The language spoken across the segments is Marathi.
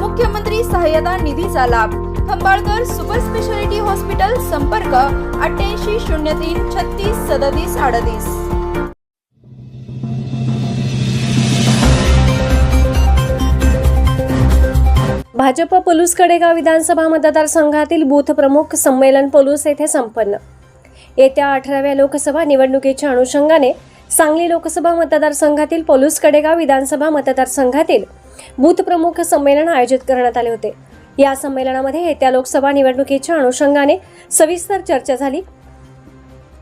मुख्यमंत्री सहाय्यता निधीचा लाभ. खंबाळकर सुपर स्पेशालिटी हॉस्पिटल संपर्क अठ्ठ्याऐंशी शून्य तीन छत्तीस सदतीस अडतीस. भाजप पलूस कडेगाव विधानसभा मतदारसंघातील बूथ प्रमुख संमेलन पलूस येथे संपन्न. येत्या अठराव्या लोकसभा निवडणुकीच्या अनुषंगाने सांगली लोकसभा मतदारसंघातील पलूस कडेगाव विधानसभा मतदारसंघातील बूथप्रमुख संमेलन आयोजित करण्यात आले होते. या संमेलनामध्ये येत्या लोकसभा निवडणुकीच्या अनुषंगाने सविस्तर चर्चा झाली.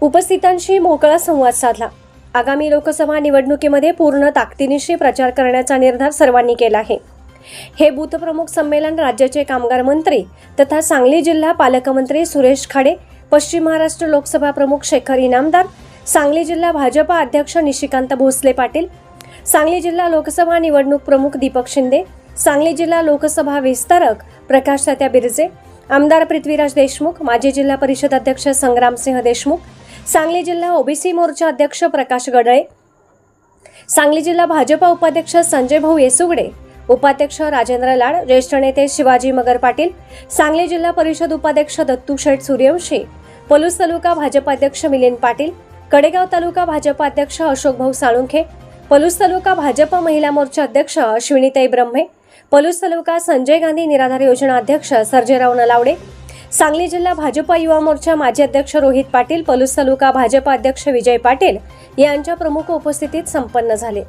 उपस्थितांशी मोकळा संवाद साधला. आगामी लोकसभा निवडणुकीमध्ये पूर्ण ताकदीनिशी प्रचार करण्याचा निर्धार सर्वांनी केला आहे. हे बूथप्रमुख संमेलन राज्याचे कामगार मंत्री तथा सांगली जिल्हा पालकमंत्री सुरेश खाडे पश्चिम महाराष्ट्र लोकसभा प्रमुख शेखर इनामदार सांगली जिल्हा भाजपा अध्यक्ष निशिकांत भोसले पाटील सांगली जिल्हा लोकसभा निवडणूक प्रमुख दीपक शिंदे सांगली जिल्हा लोकसभा विस्तारक प्रकाश तात्या बिरजे आमदार पृथ्वीराज देशमुख माजी जिल्हा परिषद अध्यक्ष संग्रामसिंह देशमुख सांगली जिल्हा ओबीसी मोर्चा अध्यक्ष प्रकाश गडळे सांगली जिल्हा भाजपा उपाध्यक्ष संजय भाऊ येसुगडे उपाध्यक्ष राजेंद्र लाड ज्येष्ठ नेते शिवाजी मगर पाटील सांगली जिल्हा परिषद उपाध्यक्ष दत्तू शेठ सूर्यवंशी पलूस तालुका भाजपाध्यक्ष मिलिंद पाटील कडेगाव तालुका भाजपा अध्यक्ष अशोक भाऊ साळुंखे पलूस तालुका भाजपा महिला मोर्चा अध्यक्ष अश्विनीताई ब्रह्मे पलूस तालुका संजय गांधी निराधार योजना अध्यक्ष सर्जेराव नलावडे सांगली जिल्हा भाजपा युवा मोर्चा माजी अध्यक्ष रोहित पाटील पलूस तालुका भाजपा अध्यक्ष विजय पाटील यांच्या प्रमुख उपस्थितीत संपन्न झाले.